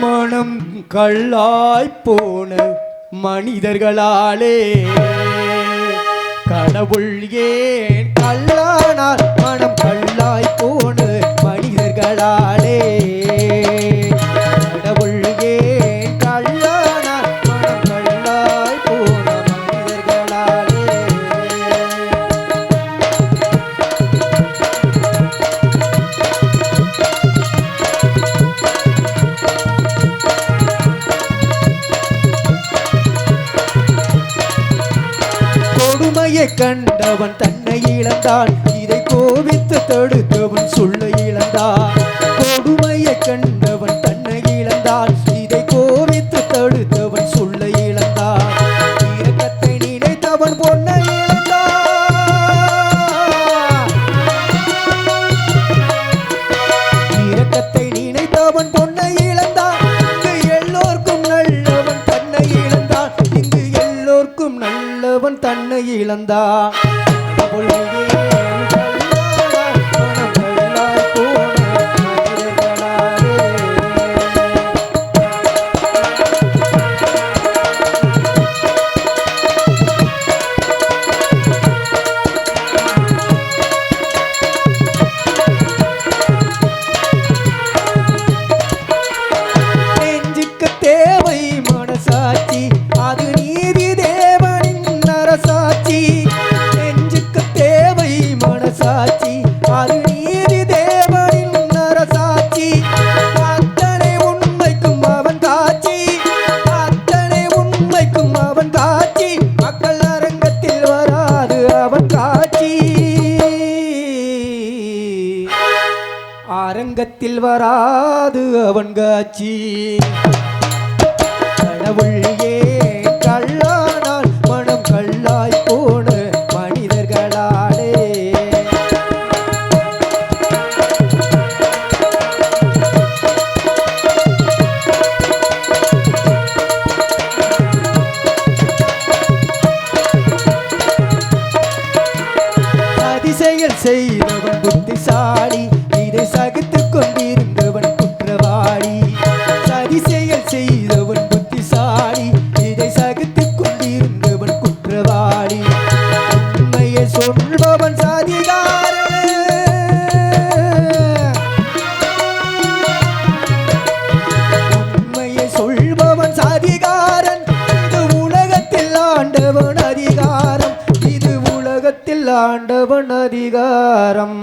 மனம் கல்லாய் போன மனிதர்களாலே. கடவுள் ஏன் கல்லானால் மனம் கல்லாய் போன மனிதர்களாலே. பெருமையை கண்டவன் தன்னை இழந்தான். இதை கோபித்து தடுத்தவன் சொல்ல இழந்தான். தன்னை இழந்தான் அரங்கத்தில் வராது அவன் காட்சி. கடவுள் ஏன் கல்லானால் மனம் கல்லாய் போன மனிதர்களாலே. அதிசெயல் செய்தவன் புத்திசாலி இதை கொண்டிருந்தவன் குற்றவாளி. சரிசெயல் செய்தவன் புத்திசாலி. இதை சகித்துக் கொண்டிருந்தவன் குற்றவாளி. உண்மையை சொல்பவன் சாதிகாரன். உண்மையை சொல்பவன் சாதிகாரன். இது உலகத்தில் ஆண்டவன் அதிகாரம். இது உலகத்தில் ஆண்டவன் அதிகாரம்.